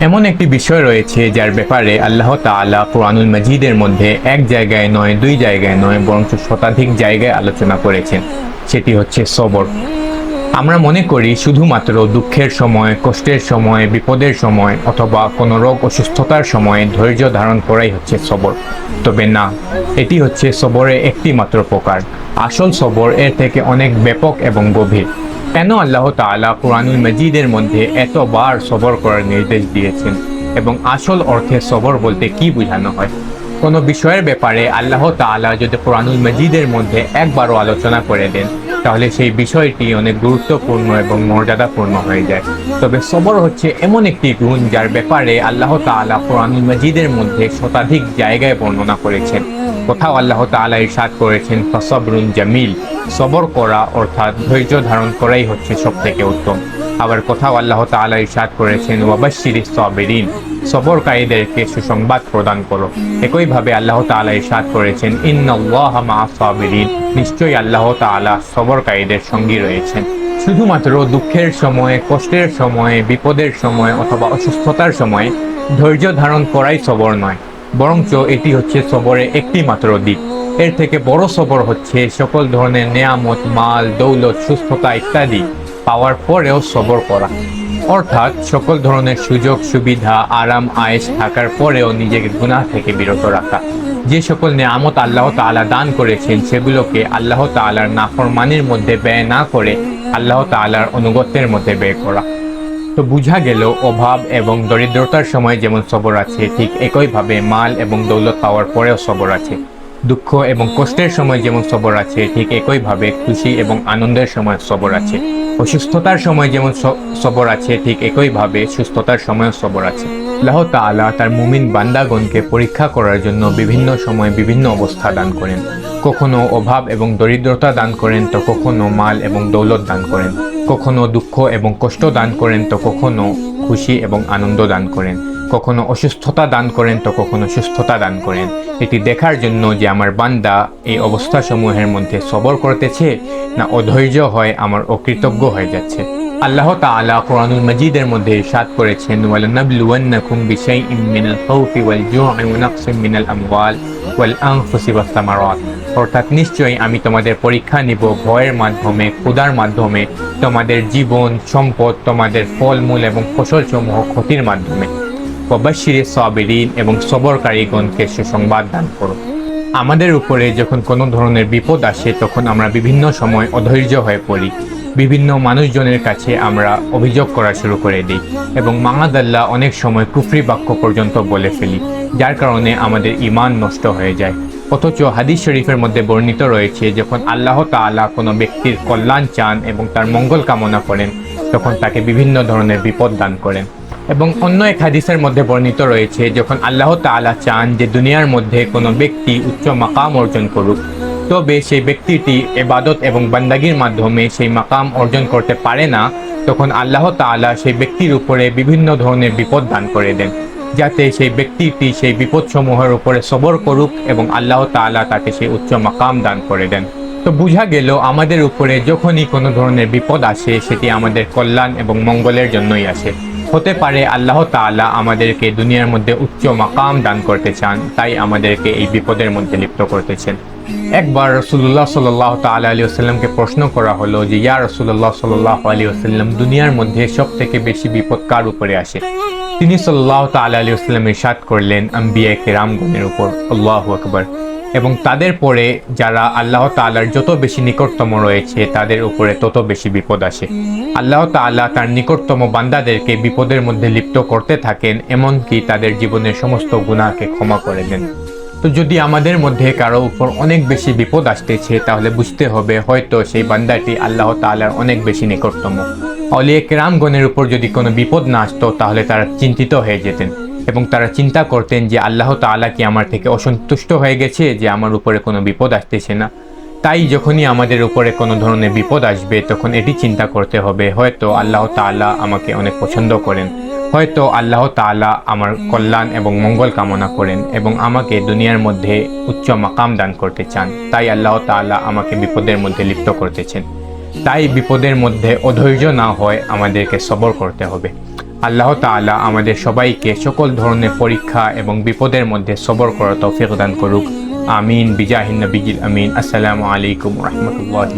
এমন একটি বিষয় রয়েছে যার ব্যাপারে আল্লাহ তাআলা কোরআনুল মজিদের মধ্যে এক জায়গায় নয়, দুই জায়গায় নয়, বরঞ্চ শতাধিক জায়গায় আলোচনা করেছেন। সেটি হচ্ছে সবর। আমরা মনে করি শুধুমাত্র দুঃখের সময়, কষ্টের সময়, বিপদের সময় অথবা কোনো রোগ অসুস্থতার সময় ধৈর্য ধারণ করাই হচ্ছে সবর। তবে না, এটি হচ্ছে সবরের একটি মাত্র প্রকার। আসল সবর এর থেকে অনেক ব্যাপক এবং গভীর। কেন আল্লাহ তালা কোরআনুল মজিদের মধ্যে এতবার সবর করার নির্দেশ দিয়েছেন এবং আসল অর্থে সবর বলতে কি বোঝানো হয়? কোনো বিষয়ের ব্যাপারে আল্লাহ তাআলা যদি কোরআনুল মজিদের মধ্যে একবারও আলোচনা করে দেন, তাহলে সেই বিষয়টি অনেক গুরুত্বপূর্ণ এবং মর্যাদাপূর্ণ হয়ে যায়। তবে সবর হচ্ছে এমন একটি গুণ যার ব্যাপারে আল্লাহ তাআলা কোরআনুল মজিদের মধ্যে শতাধিক জায়গায় বর্ণনা করেছেন। কোথাও আল্লাহ তাআলা ইরশাদ করেছেন, ফসবরুন জামিল সবর করা অর্থাৎ ধৈর্য ধারণ করাই হচ্ছে সব থেকে উত্তম। আবার কোথাও আল্লাহ তাআলা ইরশাদ করেছেন ওয়াবাশির সাবিরিন সবরকারীদেরকে সুসংবাদ প্রদান করো। একইভাবে আল্লাহ তাআলা ইরশাদ করেছেন, ইন্নাল্লাহা মা নিশ্চয়ই আল্লাহ তাআলা সবরকারীদের সঙ্গী রয়েছেন। শুধুমাত্র দুঃখের সময়, কষ্টের সময়, বিপদের সময় অথবা অসুস্থতার সময় ধৈর্য ধারণ করাই সবর নয়, বরঞ্চ এটি হচ্ছে সবরের একটি মাত্র দিক। এর থেকে বড় সবর হচ্ছে সকল ধরনের নেয়ামত, মাল, দৌলত, সুস্থতা ইত্যাদি পাওয়ার পরেও সবর করা। অর্থাৎ সকল ধরনের সুযোগ, সুবিধা, আরাম আয়েস থাকার পরেও নিজেকে গুনাহ থেকে বিরত রাখা। যে সকল নেয়ামত আল্লাহ তাআলা দান করেছেন, সেগুলোকে আল্লাহ তাআলার নাফরমানির মধ্যে ব্যয় না করে আল্লাহ তাআলার অনুগত্যের মধ্যে ব্যয় করা। তো বোঝা গেল, অভাব এবং দরিদ্রতার সময় যেমন সবর আছে, ঠিক একইভাবে মাল এবং দৌলত পাওয়ার পরেও সবর আছে। দুঃখ এবং কষ্টের সময় যেমন সবর আছে, ঠিক একইভাবে খুশি এবং আনন্দের সময় সবর আছে। অসুস্থতার সময় যেমন সবর আছে, ঠিক একইভাবে সুস্থতার সময় সবর আছে। আল্লাহ তাআলা তার মুমিন বান্দাগণকে পরীক্ষা করার জন্য বিভিন্ন সময় বিভিন্ন অবস্থা দান করেন। কখনো অভাব এবং দরিদ্রতা দান করেন, তো কখনো মাল এবং দৌলত দান করেন। কখনো দুঃখ এবং কষ্ট দান করেন, তো কখনো খুশি এবং আনন্দ দান করেন। কখনো অসুস্থতা দান করেন তো কখনো সুস্থতা দান করেন। এটি দেখার জন্য যে আমার বান্দা এই অবস্থাসমূহের মধ্যে সবর করতেছে না অধৈর্য হয়, আমার অকৃতজ্ঞ হয়ে যাচ্ছে। আল্লাহ তাআলা কোরআনুল মজিদের মধ্যে ইরশাদ করেছেন মিনাল মিনাল ওয়াল অর্থাৎ নিশ্চয়ই আমি তোমাদের পরীক্ষা নিব ভয়ের মাধ্যমে, ক্ষুধার মাধ্যমে, তোমাদের জীবন, সম্পদ, তোমাদের ফলমূল এবং ফসলসমূহ ক্ষতির মাধ্যমে। ওয়াবাশিরে সাবিরিন এবং সবরকারীগণকে সুসংবাদ দান করো আমাদের উপরে যখন কোনো ধরনের বিপদ আসে, তখন আমরা বিভিন্ন সময় অধৈর্য হয়ে পড়ি। বিভিন্ন মানুষজনের কাছে আমরা অভিযোগ করা শুরু করে দিই এবং মাহাদাল্লাহ অনেক সময় কুফরি বাক্য পর্যন্ত বলে ফেলি, যার কারণে আমাদের ইমান নষ্ট হয়ে যায়। অথচ হাদিস শরীফের মধ্যে বর্ণিত রয়েছে, যখন আল্লাহ তাআলা কোনো ব্যক্তির কল্যাণ চান এবং তার মঙ্গল কামনা করেন, তখন তাকে বিভিন্ন ধরনের বিপদ দান করেন। এবং অন্য এক হাদিসের মধ্যে বর্ণিত রয়েছে, যখন আল্লাহ তাআলা চান যে দুনিয়ার মধ্যে কোনো ব্যক্তি উচ্চ মাকাম অর্জন করুক, তবে সেই ব্যক্তিটি এবাদত এবং বান্দাগির মাধ্যমে সেই মাকাম অর্জন করতে পারে না, তখন আল্লাহ তাআলা সেই ব্যক্তির উপরে বিভিন্ন ধরনের বিপদ দান করে দেন, যাতে সেই ব্যক্তিটি সেই বিপদসমূহের উপরে সবর করুক এবং আল্লাহ তাআলা তাকে সেই উচ্চ মাকাম দান করে দেন। তো বোঝা গেল আমাদের উপরে যখনই কোনো ধরনের বিপদ আসে, সেটি আমাদের কল্যাণ এবং মঙ্গলের জন্যই আসে। হতে পারে আল্লাহ তাআলা আমাদেরকে দুনিয়ার মধ্যে উচ্চ মাকাম দান করতে চান, তাই আমাদেরকে এই বিপদের মধ্যে লিপ্ত করতেছেন। একবার রসুল্লাহ সাল্লাহ তাআলা আলী আসাল্লামকে প্রশ্ন করা হলো যে, ইয়া রসুল্লাহ সাল্লাহ আলী আসাল্লাম দুনিয়ার মধ্যে সব থেকে বেশি বিপদ কার উপরে আসে? তিনি সাল্লাহ তাআলা আলী আসাল্লাম ইরশাদ করলেন আম্বিয়া কেরামগণের উপর। আল্লাহ আকবর। এবং তাদের পরে যারা আল্লাহ তাআলার যত বেশি নিকটতম রয়েছে, তাদের উপরে তত বেশি বিপদ আসে। আল্লাহ তাআলা তার নিকটতম বান্দাদেরকে বিপদের মধ্যে লিপ্ত করতে থাকেন, এমনকি তাদের জীবনের সমস্ত গুণাকে ক্ষমা করে দেন। তো যদি আমাদের মধ্যে কারও উপর অনেক বেশি বিপদ আসতেছে, তাহলে বুঝতে হবে হয়তো সেই বান্দাটি আল্লাহ তাআলার অনেক বেশি নিকটতম। অলিয়ে কেরামগণের উপর যদি কোনো বিপদ না আসতো, তাহলে তারা চিন্তিত হয়ে যেতেন। এবং তারা চিন্তা করতেন যে আল্লাহ তাআলা কি আমার থেকে অসন্তুষ্ট হয়ে গেছে, যে আমার উপরে কোনো বিপদ আসতেছে না। তাই যখনই আমাদের উপরে কোনো ধরনের বিপদ আসবে, তখন এটি চিন্তা করতে হবে, হয়তো আল্লাহ তাআলা আমাকে অনেক পছন্দ করেন, হয়তো আল্লাহ তাআলা আমার কল্যাণ এবং মঙ্গল কামনা করেন এবং আমাকে দুনিয়ার মধ্যে উচ্চ মাকাম দান করতে চান। তাই আল্লাহ তাআলা আমাকে বিপদের মধ্যে লিপ্ত করতেছেন। তাই বিপদের মধ্যে অধৈর্য না হয় আমাদেরকে সবর করতে হবে। আল্লাহ তালা আমাদের সবাইকে সকল ধরনের পরীক্ষা এবং বিপদের মধ্যে সবর করা তৌফিক দান করুক। আমিন। বিজাহিন বিজিল আমিন। আসসালামু আলাইকুম রহমতুল্লাহ